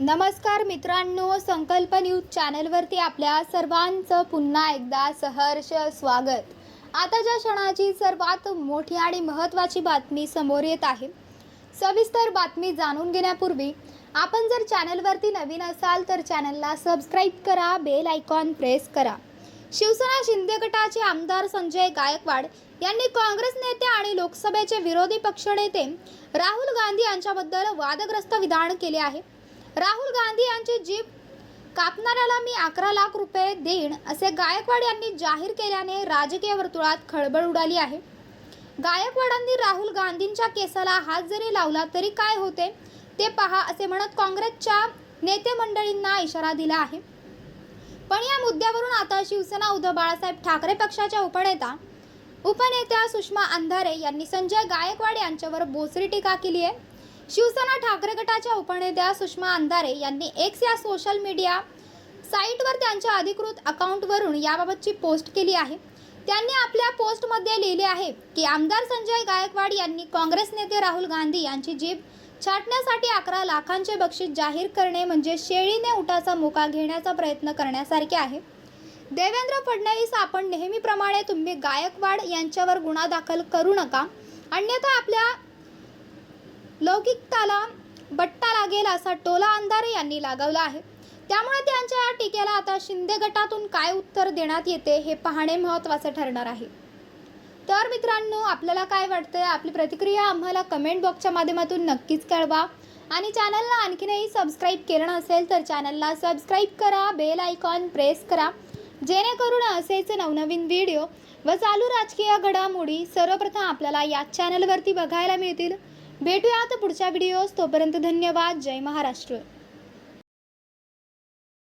नमस्कार मित्रांनो संकल्प न्यूज चॅनलवरती आपल्या सर्वांचं पुन्हा एकदा सहर्ष स्वागत. आताच्या क्षणाची सर्वात मोठी आणि महत्त्वाची बातमी समोर येत आहे सविस्तर बातमी जाणून घेण्यापूर्वी आपण जर चॅनलवरती नवीन असाल तर चॅनलला सबस्क्राईब करा बेल आयकॉन प्रेस करा. शिवसेना शिंदे गटाचे आमदार संजय गायकवाड यांनी काँग्रेस नेते आणि लोकसभेचे विरोधी पक्षनेते राहुल गांधी यांच्याबद्दल वादग्रस्त विधान केले आहे. राहुल गांधी यांची जीप कापणाऱ्याला मी अकरा लाख रुपये देईन असे गायकवाड यांनी जाहीर केल्याने राजकीय वर्तुळात खळबळ उडाली आहे. गायकवाडांनी राहुल गांधींच्या केसाला हात जरी लावला तरी काय होते ते पहा असे म्हणत काँग्रेसच्या नेते मंडळींना इशारा दिला आहे. पण या मुद्द्यावरून आता शिवसेना उद्धव बाळासाहेब ठाकरे पक्षाच्या उपनेता उपनेत्या सुषमा अंधारे यांनी संजय गायकवाड यांच्यावर बोचरी टीका केली आहे. शिवसेना ठाकरे गटाच्या उपनेत्या सुषमा अंधारे यांनी एक्स या सोशल मीडिया साईटवर त्यांच्या अधिकृत अकाउंटवरून याबाबतची पोस्ट केली आहे. त्यांनी आपल्या पोस्टमध्ये लिहिले आहे की आमदार संजय गायकवाड यांनी काँग्रेस नेते राहुल गांधी यांची जीभ छाटण्यासाठी अकरा लाखांचे बक्षीस जाहीर करणे म्हणजे शेळीने उठाचा मुका घेण्याचा प्रयत्न करण्यासारखे आहे. देवेंद्र फडणवीस आपण नेहमीप्रमाणे तुम्ही गायकवाड यांच्यावर गुन्हा दाखल करू नका. अन्यथा आपल्या लौकिकताला बट्टा लागेल असा टोला अंधारे यांनी लागवला आहे. त्यामुळे त्यांच्या या टीकेला आता शिंदे गटातून काय उत्तर देण्यात येते हे पाहणे महत्त्वाचे ठरणार आहे. तर मित्रांनो आपल्याला काय वाटतंय? आपली प्रतिक्रिया आम्हाला कमेंट बॉक्सच्या माध्यमातून नक्कीच कळवा. आणि चॅनलला आणखीनही सबस्क्राईब केलं नसेल तर चॅनलला सबस्क्राईब करा बेल आयकॉन प्रेस करा. जेणेकरून असेच नवनवीन व्हिडिओ व चालू राजकीय घडामोडी सर्वप्रथम आपल्याला याच चॅनलवरती बघायला मिळतील. भेटूयात पुढच्या व्हिडिओज तोपर्यंत धन्यवाद. जय महाराष्ट्र.